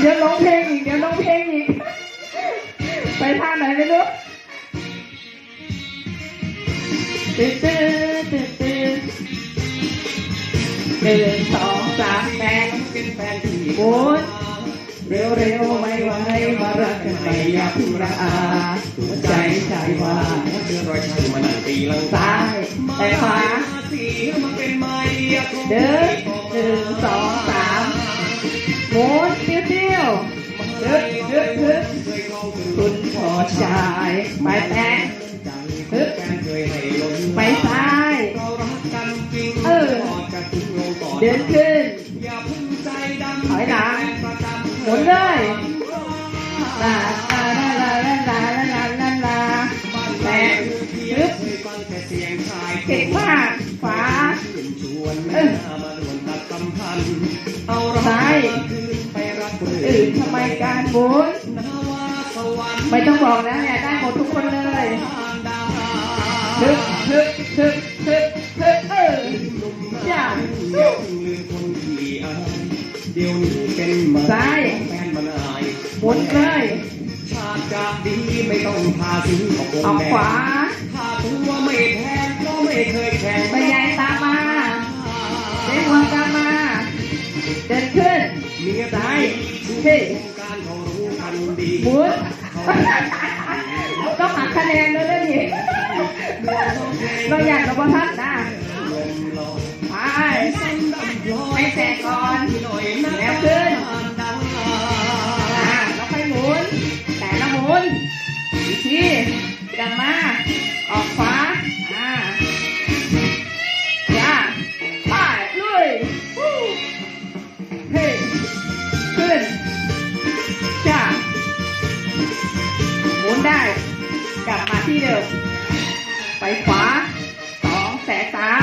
เดี๋ยวร้องเพลงอีก เดี๋ยวร้องเพลงอีก ไปท่าไหนไม่รู้ตื่นตื่นตื่นตื่นหนึ่งสองสามแปดเป็นแฟนที่หมุนเร็วเร็วไม่ไหวมารักกันไปอย่าเพึ่งระอาหัวใจใจว่าเจอรอยช้ำมานั่งตีลังซ้ายแต่ขวาเดินหนึ่งสองสามหมุนเตี้ย ฮึบฮึบฮึบเคยเข้าถึงคุณพอชายไปแตงไปซ้ายเรารักกันจริงเออเดินขึ้นอย่าพึ่งใจดำถอยหลังหมุนเลยลาลาลาลาลาลาลาลาลาแตะฮึบเคยฟังแต่เสียงชายเก่งมากขวาขึ้นชวนแม่มาด่วนเอารักซ้ายคืนไป อื่นทำไมการบุญไม่ต้องบอกนะเนี่ยได้หมดทุกคนเลยฮึบฮึบฮึบฮึบฮึบเออจ้าซ้ายหมุนเลยออกขวาถ้าตัวไม่แพงก็ไม่เคยแข่งไม่ เมียซ้ายที่เฮ้ยการเขารู้กันดีหมุนต้องหักคะแนนเลยนะนี่เราอยากกับพ่อท่านนะลมลอยไปสั้นดำลอยให้แตกก่อนหน่อยนะแล้วขึ้นดังอ่าเราค่อยหมุน แต่ละหมุนอีกทีกลับมา ออกขวา ไปขวาสองแสสาม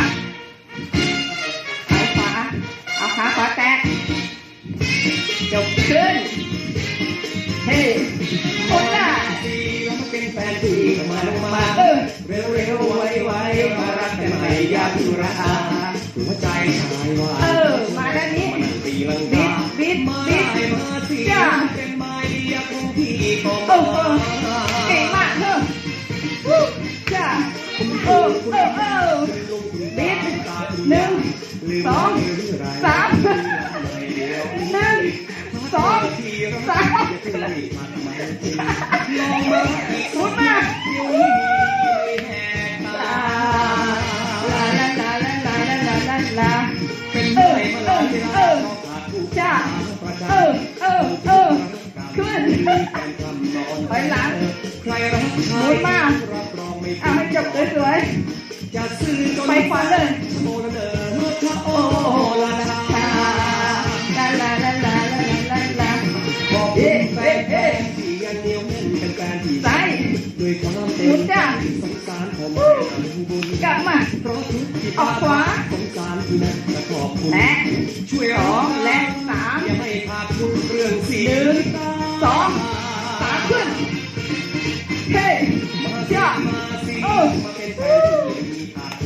ไปขวา เอาขาขวาแตะจบขึ้น เฮ้ยคนละดีแล้วมาเป็นแฟนดีมาลงมาเออเร็วเร็วไวไวมารักกันใหม่อย่าเพิ่งระอาหัวใจชายว่าเออมาด้านนี้มันตีลังบิกาดบิดมาบิดได้มาสิจ้า โอ้โอ้โอ้บิดหนึ่งสองสามหนึ่งสองสามหมุนมาลาลาลาลาลาลาลาลาลาเป็นเอเมื่ออยเอมาอที่เอเราอจ้าเออเออเออขึ้นถอยหลังใครรักหมุนมารับรองไม่เอาให้จบ สวยจะซื้อจนไปขวาเลยโมเดอร์ชะโอลาลาๆลาลาลาลาลาลาลาบอกเอ๊ะเอ๊ะเอ๊ะที่ยังเหนียวแน่นเป็นแฟนที่ซ้ายด้วยความเต็มุมนจ้าสงสารผมบุญกลับมาเพราะทุกที่ออกขวาสงสารที่นั่นจะขอบคุณและช่วยสองและสามอย่าให้ขาดทุนเรื่องสีหนึ่งสอง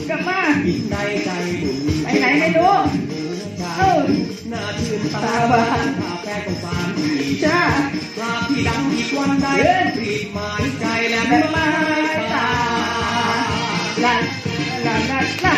กลับมาอีกในใจบุญไปไหนไม่รู้เออหน้าชื่นตาบานพาแฟนของฟานที่จ้าปลาที่ดังอีกวันใดเดินรีบหมายใจและและไม่ไม้ตาลาลาลาลา